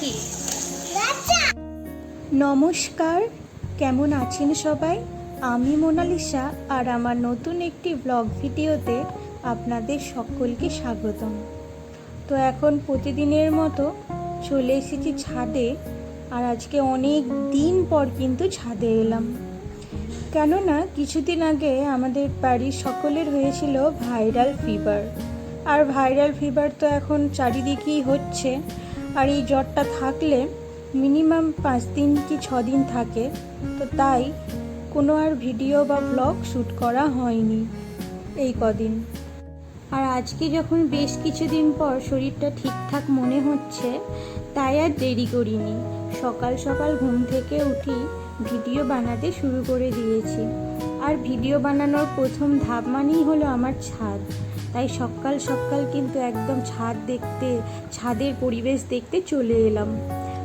নাকি নমস্কার, কেমন আছেন সবাই? আমি মোনালিসা আর আমার নতুন একটি ব্লগ ভিডিওতে আপনাদের সকলকে স্বাগতম। তো এখন প্রতিদিনের মতো চলে এসেছি ছাদে আর আজকে অনেক দিন পর কিন্তু ছাদে এলাম। কেননা কিছুদিন আগে আমাদের বাড়ির সকলের হয়েছিল ভাইরাল ফিভার আর ভাইরাল ফিভার তো এখন চারিদিকেই হচ্ছে। আর এই জ্বরটা থাকলে মিনিমাম পাঁচ দিন কি ছ দিন থাকে। তো তাই কোনো আর ভিডিও বা ব্লগ শ্যুট করা হয়নি এই কদিন। আর আজকে যখন বেশ কিছুদিন পর শরীরটা ঠিকঠাক মনে হচ্ছে, তাই আর দেরি করিনি। সকাল সকাল ঘুম থেকে উঠি ভিডিও বানাতে শুরু করে দিয়েছি। আর ভিডিও বানানোর প্রথম ধাপ মানেই হলো আমার ছাদ। তাই সকাল সকাল কিন্তু একদম ছাদ দেখতে, ছাদের পরিবেশ দেখতে চলে এলাম।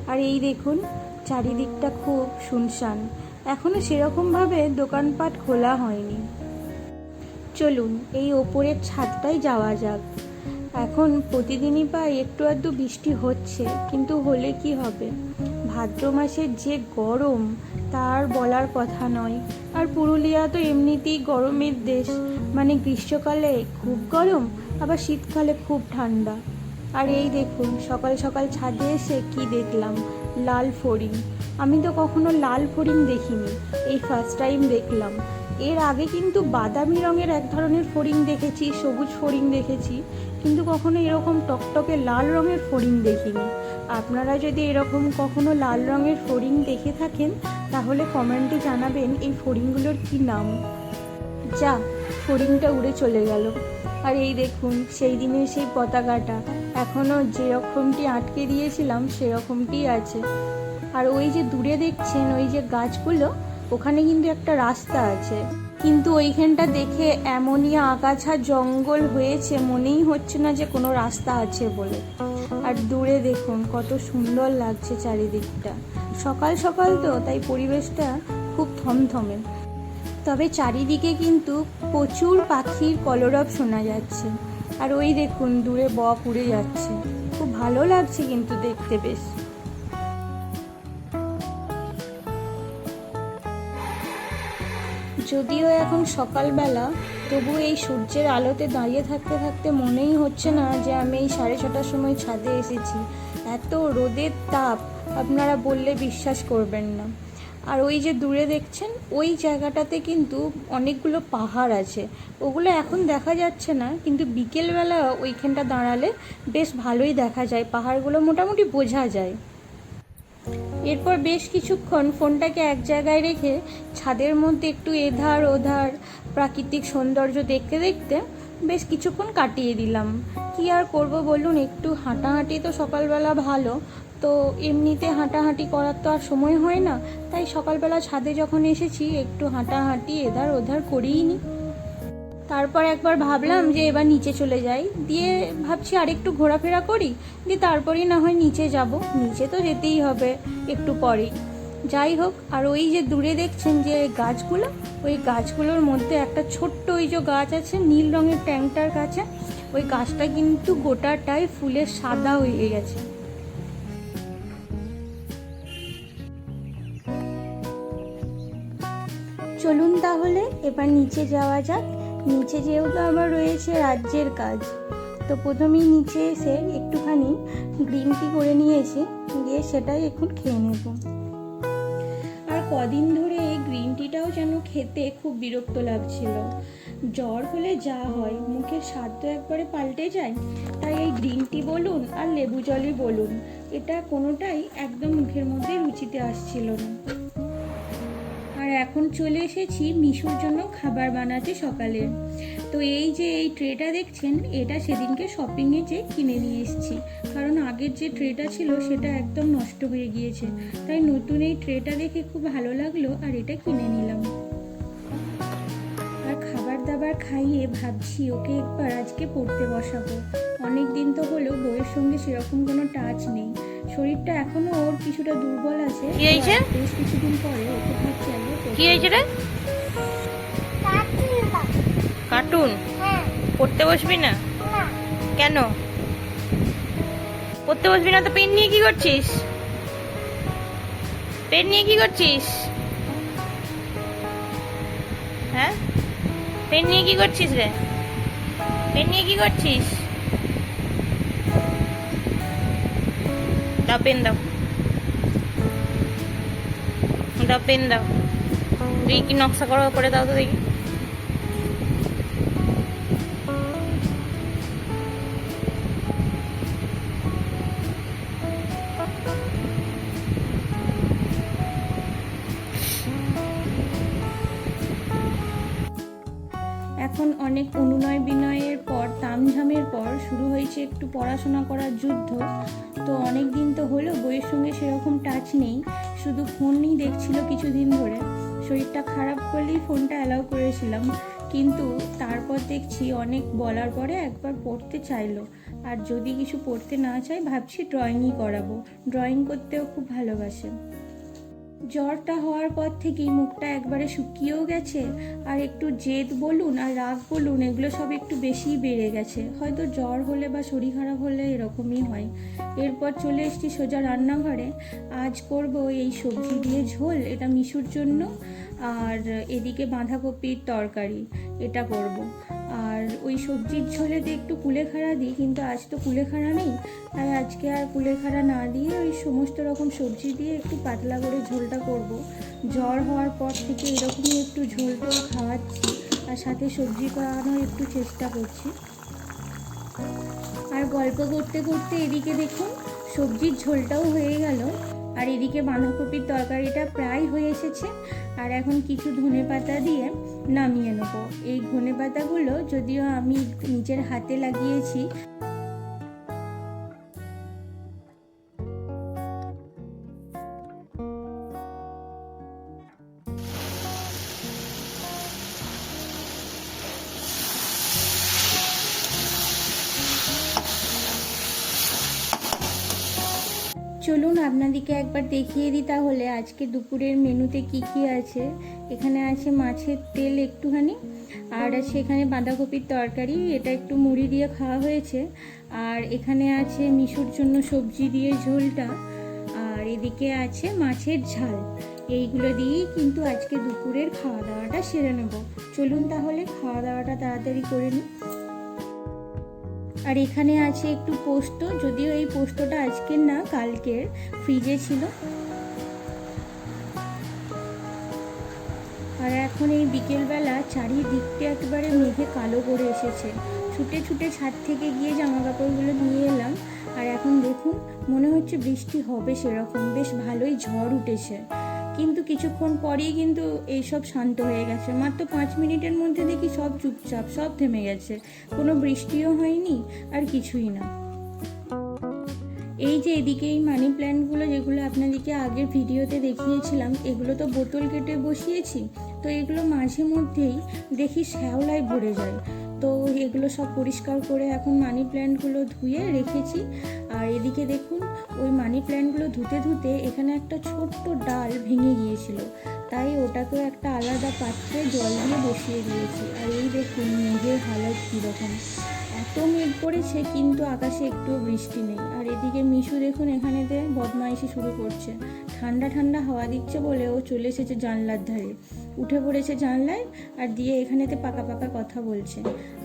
আর এই দেখুন, চারিদিকটা খুব শুনশান। এখনও সেরকমভাবে দোকানপাট খোলা হয়নি। চলুন, এই ওপরের ছাদটাই যাওয়া যাক। এখন প্রতিদিনই প্রায় একটু আধটু বৃষ্টি হচ্ছে, কিন্তু হলে কি হবে? ভাদ্র মাসের যে গরম তার বলার কথা নয়। আর পুরুলিয়া তো এমনিতেই গরমের দেশ। মানে গ্রীষ্মকালে খুব গরম, আবার শীতকালে খুব ঠান্ডা। আর এই দেখুন, সকাল সকাল ছাদে এসে কি দেখলাম? লাল ফড়িং। আমি তো কখনো লাল ফড়িং দেখিনি, এই ফার্স্ট টাইম দেখলাম। এর আগে কিন্তু বাদামি রঙের এক ধরনের ফড়িং দেখেছি, সবুজ ফড়িং দেখেছি, কিন্তু কখনো এরকম টকটকে লাল রঙের ফড়িং দেখিনি। আপনারা যদি এরকম কখনো লাল রঙের ফড়িং দেখে থাকেন তাহলে কমেন্টে জানাবেন এই ফড়িংগুলোর কি নাম। যা, ফড়িংটা উড়ে চলে গেল। আর এই দেখুন, সেই দিনের সেই পতাকাটা। এখনও যেরকমটি আটকে দিয়েছিলাম সেরকমটি আছে। আর ওই যে দূরে দেখছেন, ওই যে গাছগুলো, ওখানে কিন্তু একটা রাস্তা আছে। কিন্তু ওইখানটা দেখে এমনই আগাছা জঙ্গল হয়েছে, মনেই হচ্ছে না যে কোনো রাস্তা আছে বলে। আর দূরে দেখুন কত সুন্দর লাগছে চারিদিকটা। সকাল সকাল তো, তাই পরিবেশটা খুব থমথমে। তবে চারিদিকে কিন্তু প্রচুর পাখির কলরব শোনা যাচ্ছে। আর ওই দেখুন, দূরে বক উড়ে যাচ্ছে। খুব ভালো লাগছে কিন্তু দেখতে বেশ। যদিও এখন সকালবেলা তবু এই সূর্যের আলোতে দাঁড়িয়ে থাকতে থাকতে মনেই হচ্ছে না যে আমি এই সাড়ে ছটার সময় ছাদে এসেছি। এত রোদের তাপ, আপনারা বললে বিশ্বাস করবেন না। আর ওই যে দূরে দেখছেন, ওই জায়গাটাতে কিন্তু অনেকগুলো পাহাড় আছে। ওগুলো এখন দেখা যাচ্ছে না, কিন্তু বিকেলবেলা ওইখানটা দাঁড়ালে বেশ ভালোই দেখা যায়। পাহাড়গুলো মোটামুটি বোঝা যায়। এরপর বেশ কিছুক্ষণ ফোনটাকে এক জায়গায় রেখে ছাদের মধ্যে একটু এধার ওধার প্রাকৃতিক সৌন্দর্য দেখতে দেখতে বেশ কিছুক্ষণ কাটিয়ে দিলাম। কি আর করব বলুন, একটু হাঁটাহাঁটি তো সকালবেলা ভালো। তো এমনিতে হাঁটাহাঁটি করার তো আর সময় হয় না, তাই সকালবেলা ছাদে যখন এসেছি, একটু হাঁটাহাঁটি এধার ওধার করিই নি। তারপর একবার ভাবলাম যে এবার নিচে চলে যাই। দিয়ে ভাবছি আরেকটু ঘোরাফেরা করি দিয়ে তারপরেই না হয় নিচে যাব। নিচে তো যেতেই হবে একটু পরেই। যাই হোক আর ওই যে দূরে দেখছেন যে গাছগুলো ওই গাছগুলোর মধ্যে একটা ছোট্ট ওই যে গাছ আছে নীল রঙের ট্যাঙ্কটার কাছে ওই গাছটা কিন্তু গোটাটাই ফুলের সাদা হয়ে গেছে। চলুন তাহলে এবার নিচে যাওয়া যাক। নিচে যেহেতু আবার রয়েছে রাজ্যের কাজ, তো প্রথমেই নিচে এসে একটুখানি গ্রিন টি করে নিয়েছি, দিয়ে সেটাই এখন খেয়ে নেব। আর কদিন ধরে এই গ্রিন টিটাও যেন খেতে খুব বিরক্ত লাগছিল। জ্বর হলে যা হয়, মুখের স্বাদ তো একবারে পাল্টে যায়। তাই এই গ্রিন টি বলুন আর লেবু জলই বলুন, এটা কোনোটাই একদম মুখের মধ্যে রুচিতে আসছিল না। এখন চলে এসেছি মিশুর জন্য খাবার বানাতে সকালে। তো এই যে এই ট্রেটা দেখছেন, এটা সেদিনকে শপিংয়ে যে কিনে নিয়ে এসেছি। কারণ আগের যে ট্রেটা ছিল, সেটা একদম নষ্ট হয়ে গিয়েছে। তাই নতুন এই ট্রেটা দেখে খুব ভালো লাগল, আর এটা কিনে নিলাম। আর খাবার দাবার খাইয়ে ভাবছি, ওকে একবার আজকে পড়তে বসাবো। অনেক দিন তো হলো বইয়ের সঙ্গে সেরকম কোনো টাচ নেই। শরীরটা এখনও ওর কিছুটা দুর্বল আছে। কি হয়েছে? বেশ কিছুদিন পরে ওকে আগে। কি হয়েছে রে? কার্টুন? পড়তে বসবি না? কেন? পড়তে বসবি না তো পেন নিয়ে কি করছিস? পেন নিয়ে কি করছিস? হ্যাঁ? পেন নিয়ে কি করছিস রে? পেন নিয়ে কি করছিস? দাও পেন দাও। দাও পেন দাও। দেখি কি নকশা করা করে দাও তো দেখি। শুরু একটু পড়াশোনা করার যুদ্ধ, তো অনেক দিন তো হলো বইয়ের সঙ্গে সেরকম টাচ নেই। শুধু ফোনই দেখছিল কিছুদিন ধরে। শরীরটা খারাপ করলেই ফোনটা অ্যালাউ করেছিলাম। কিন্তু তারপর দেখছি অনেক বলার পরে একবার পড়তে চাইলো। আর যদি কিছু পড়তে না চাই, ভাবছি ড্রয়িংই করাবো। ড্রয়িং করতেও খুব ভালোবাসে। জ্বরটা হওয়ার পর থেকেই মুখটা একবারে শুকিয়েও গেছে। আর একটু জেদ বলুন আর রাগ বলুন, এগুলো সব একটু বেশিই বেড়ে গেছে। হয়তো জ্বর হলে বা শরীর খারাপ হলে এরকমই হয়। এরপর চলে এসেছি সোজা রান্নাঘরে। আজ করব এই সবজি দিয়ে ঝোল, এটা মিশুর জন্য। আর এদিকে বাঁধাকপির তরকারি, এটা করব। আর ওই সবজির ঝোলেতে একটু কুলেখাড়া দিই, কিন্তু আজ তো কুলেখাড়া নেই, তাই আজকে আর কুলেখাড়া না দিয়ে ওই সমস্ত রকম সবজি দিয়ে একটু পাতলা করে ঝোলটা করব। জ্বর হওয়ার পর থেকে এরকমই একটু ঝোল টোল খাওয়াচ্ছি, আর সাথে সবজি খাওয়ানোর একটু চেষ্টা করছি। আর গল্প করতে করতে এদিকে দেখুন, সবজির ঝোলটাও হয়ে গেল, আর এদিকে বাঁধাকপির তরকারিটা প্রায় হয়ে এসেছে আর এখন কিছু ধনে পাতা দিয়ে নামিয়ে নেব। এই ধনে পাতাগুলো যদিও আমি নিজের হাতে লাগিয়েছি চলুন আপনাদেরকে একবার দেখিয়ে দিই তাহলে আজকে দুপুরের মেনুতে কি কি আছে। এখানে আছে মাছের তেল একটুখানি, আর আছে এখানে বাঁধাকপির তরকারি, এটা একটু মুড়ি দিয়ে খাওয়া হয়েছে। আর এখানে আছে মিশুর জন্য সবজি দিয়ে ঝোলটা, আর এদিকে আছে মাছের ঝাল। এইগুলো দিয়েই কিন্তু আজকে দুপুরের খাওয়া দাওয়াটা সেরে নেব। চলুন তাহলে খাওয়া দাওয়াটা তাড়াতাড়ি করে নিই। আর এখানে আছে একটু পোস্ত, যদিও এই পোস্তটা আজকের না, কালকের। ফ্রিজে ছিল। আর এখন এই বিকেলবেলা চারিদিকটা একবারে মেঘে কালো করে এসেছে। ছুটে ছুটে ছাদ থেকে গিয়ে জামা কাপড়গুলো নিয়ে এলাম। আর এখন দেখুন, মনে হচ্ছে বৃষ্টি হবে সেরকম। বেশ ভালোই ঝড় উঠেছে। কিন্তু কিছুক্ষণ পরেই কিন্তু এইসব শান্ত হয়ে গেছে। মাত্র পাঁচ মিনিটের মধ্যে দেখি সব চুপচাপ, সব থেমে গেছে। কোনো বৃষ্টিও হয়নি, আর কিছুই না। এই যে এদিকে এই মানি প্ল্যান্টগুলো যেগুলো আপনাদেরকে আগের ভিডিওতে দেখিয়েছিলাম, এগুলো তো বোতল কেটে বসিয়েছি। তো এগুলো মাঝে মধ্যেই দেখি শ্যাওলায় ভরে যায়। তো এগুলো সব পরিষ্কার করে এখন মানি প্ল্যান্টগুলো ধুয়ে রেখেছি। আর এদিকে দেখুন ওই মানি প্ল্যান্টগুলো ধুতে ধুতে এখানে একটা ছোট্ট ডাল ভেঙে গিয়েছিল। তাই ওটাকেও একটা আলাদা পাত্রে জল দিয়ে বসিয়ে দিয়েছি। আর এই দেখুন মেঘের হালত কীরকম। এত মেঘ পড়েছে কিন্তু আকাশে একটুও বৃষ্টি নেই। আর এদিকে মিশু দেখুন, এখানেতে বদমাইশি শুরু করছে। ঠান্ডা ঠান্ডা হাওয়া দিচ্ছে বলে ও চলে এসেছে জানলার ধারে। উঠে পড়েছে জানলায় আর দিয়ে এখানেতে পাকা পাকা কথা বলছে।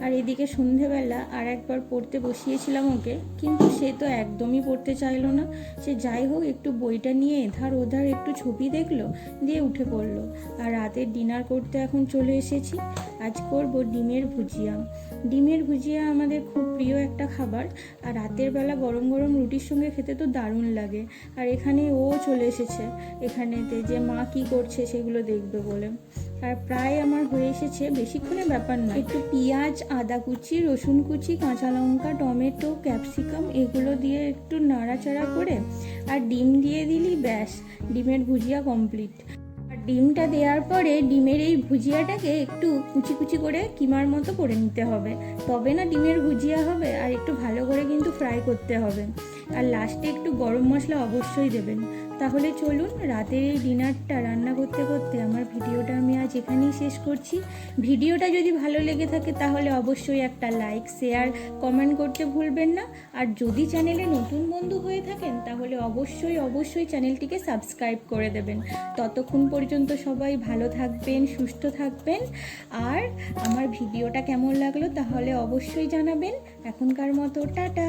আর এদিকে সন্ধেবেলা আর একবার পড়তে বসিয়েছিলাম ওকে, কিন্তু সে তো একদমই পড়তে চাইলো না। সে যাই হোক, একটু বইটা নিয়ে এধার ওধার একটু ছবি দেখল, দিয়ে উঠে পড়ল। আর রাতের ডিনার করতে এখন চলে এসেছি। আজ করব ডিমের ভুজিয়া। ডিমের ভুজিয়া আমাদের খুব প্রিয় একটা খাবার, আর রাতের বেলা গরম গরম রুটির সঙ্গে খেতে তো দারুণ লাগে। আর এখানে ও চলে এসেছে, এখানেতে যে মা কি করছে সেগুলো দেখবে বলে। আর প্রায় আমার হয়ে এসেছে বেশিক্ষণের ব্যাপার না একটু পেঁয়াজ, আদা কুচি, রসুন কুচি, কাঁচা লঙ্কা, টমেটো, ক্যাপসিকাম এগুলো দিয়ে একটু নাড়াচাড়া করে, আর ডিম দিয়ে দিলি ব্যাস, ডিমের ভুজিয়া কমপ্লিট। ডিমটা দেওয়ার পরে ডিমের এই ভুজিয়াটাকে একটু কুচি কুচি করে কিমার মতো করে নিতে হবে। তবে না ডিমের ভুজিয়া হবে আর একটু ভালো করে কিন্তু ফ্রাই করতে হবে। আর লাস্টে একটু গরম মশলা অবশ্যই দেবেন। তাহলে চলুন রাতের এই ডিনারটা রান্না করতে করতে আমার ভিডিওটা আমি আজ এখানেই শেষ করছি। ভিডিওটা যদি ভালো লেগে থাকে তাহলে অবশ্যই একটা লাইক, শেয়ার, কমেন্ট করতে ভুলবেন না। আর যদি চ্যানেলে নতুন বন্ধু হয়ে থাকেন তাহলে অবশ্যই অবশ্যই চ্যানেলটিকে সাবস্ক্রাইব করে দেবেন। ততক্ষণ পর্যন্ত সবাই ভালো থাকবেন, সুস্থ থাকবেন। আর আমার ভিডিওটা কেমন লাগল তাহলে অবশ্যই জানাবেন। এখনকার মতো, টাটা!